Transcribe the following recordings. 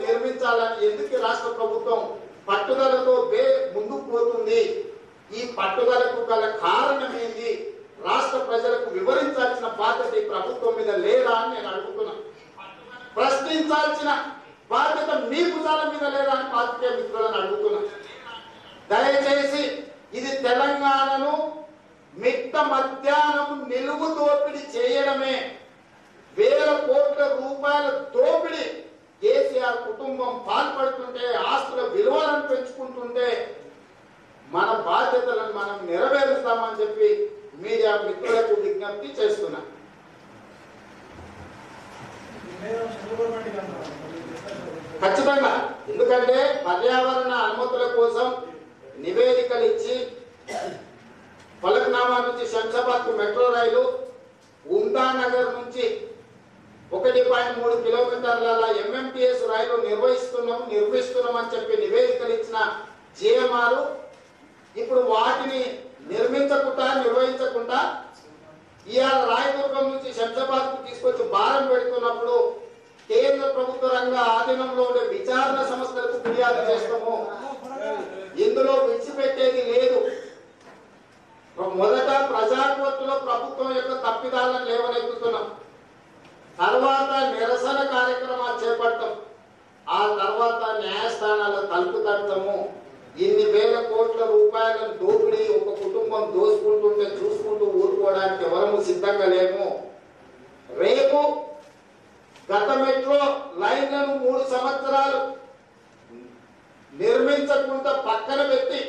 నిర్మించాలని ఎందుకు రాష్ట్ర ప్రభుత్వం పట్టుదలతో బే ముందుకు పోతుంది? ఈ పట్టుదలకు గల కారణం ఏంది? రాష్ట్ర ప్రజలకు వివరించాల్సిన బాధ్యత ఈ ప్రభుత్వం మీద లేదా అని నేను అడుగుతున్నా. ప్రశ్నించాల్సిన బాధ్యత మీ భుజాల మీద లేదా అని పాత్రికేయ మిత్రులను అడుగుతున్నా దయచేసి ఇది తెలంగాణను మిట్ట మధ్యాహ్నం నిలువు దోపిడీ చేయడమే వేల కోట్ల రూపాయల దోపిడీ కేసీఆర్ కుటుంబం పాల్పడుతుంటే ఆస్తుల విలువలను పెంచుకుంటుంటే మన బాధ్యతలను మనం నెరవేరుస్తామని చెప్పి మీడియా మిత్రులకు విజ్ఞప్తి చేస్తున్నా. ఖచ్చితంగా. ఎందుకంటే పర్యావరణ అనుమతుల కోసం నివేదికలు ఇచ్చి ఫలక్నామా నుంచి శంషాబాద్ మెట్రో రైలు ఉమ్దానగర్ నుంచి ఒకటి పాయింట్ మూడు కిలోమీటర్ల ఎంఎంటిఎస్ రైలు నిర్వహిస్తున్నాం నిర్మిస్తున్నాం అని చెప్పి నివేదికలు ఇచ్చిన జిఎంఆర్ ఇప్పుడు వాటిని నిర్మించకుండా నిర్వహించకుండా ఇవాళ రాయదుర్గం నుంచి శంషాబాద్కు తీసుకొచ్చి భారం పెడుతున్నప్పుడు కేంద్ర ప్రభుత్వ రంగ ఆధీనంలో ఉండే విచారణ సంస్థలకు ఫిర్యాదు చేస్తాము. ఇందులో విడిచిపెట్టేది లేదు. మొదట ప్రజాకోర్టులో ప్రభుత్వం యొక్క తప్పిదాలను లేవనెత్తుతున్నాం. తర్వాత నిరసన కార్యక్రమాలు చేపడతాం. ఆ తర్వాత న్యాయస్థానాల తలుపు తడతాము ఇన్ని వేల కోట్ల రూపాయలను దోపిడీ ఒక కుటుంబం దోసుకుంటుంటే చూసుకుంటూ ఊరుకోవడానికి ఎవరము సిద్ధంగా లేము. రేపు గత మెట్రో లైన్లను మూడు సంవత్సరాలు నిర్మించకుండా పక్కన పెట్టి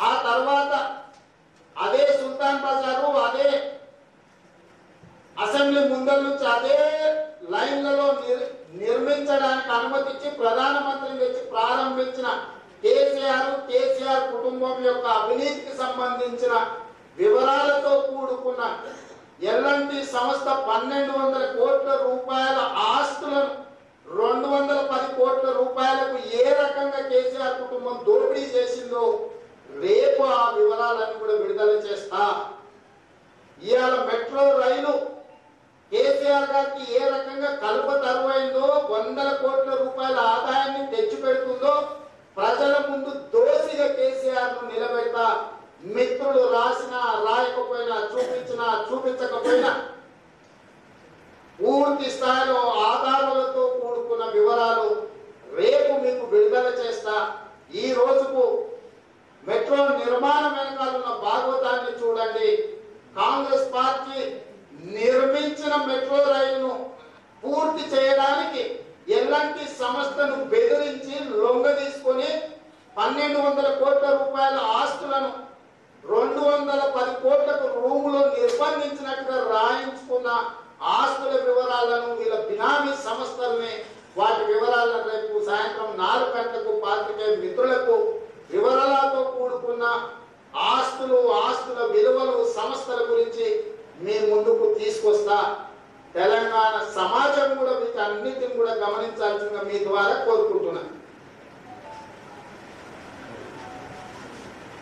ఆ తర్వాత అదే సుల్తాన్ బజారు అదే అసెంబ్లీ ముందర నుంచి అదే లైన్లలో నిర్- నిర్మించడానికి అనుమతించి ప్రధానమంత్రి తెచ్చి ప్రారంభించిన కేసీఆర్ కేసీఆర్ కుటుంబం యొక్క అవినీతికి సంబంధించిన వివరాలతో కూడుకున్న ఎల్ఎన్టి సంస్థ పన్నెండు వందల కోట్ల రూపాయల ఆస్తులను రెండు వందల పది కోట్ల రూపాయలకు ఏ రకంగా కేసీఆర్ కుటుంబం దోపిడీ చేసిందో రేపు ఆ వివరాలను కూడా విడుదల చేస్తా. ఇవాళ మెట్రో రైలు కేసీఆర్ గారికి ఏ రకంగా కలుప తరువైందో వందల కోట్ల ప్రజల ముందు దోషిగా కేసీఆర్ను నిలబెడతా మిత్రులు రాసినా రాయకపోయినా చూపించినా చూపించకపోయినా పూర్తి స్థాయిలో ఆధారాలతో కూడుకున్న వివరాలు రేపు మీకు విడుదల చేస్తా. ఈ రోజుకు మెట్రో నిర్మాణం వెనకాల ఉన్న భాగవతాన్ని చూడండి. కాంగ్రెస్ పార్టీ పన్నెండు వందల కోట్ల రూపాయల ఆస్తులను రెండు వందల పది కోట్లకు రూములో నిర్బంధించినట్టుగా రాయించుకున్న ఆస్తుల వివరాలను వీళ్ళ బినామీ సంస్థల్ని వాటి వివరాలను రేపు సాయంత్రం నాలుగు గంటలకు పాత్రికేయ మిత్రులకు వివరాలతో కూడుకున్న ఆస్తులు ఆస్తుల విలువలు సంస్థల గురించి మీ ముందుకు తీసుకొస్తా. తెలంగాణ సమాజం కూడా వీటి అన్నిటిని కూడా గమనించాల్సిందిగా మీ ద్వారా కోరుకుంటున్నాను.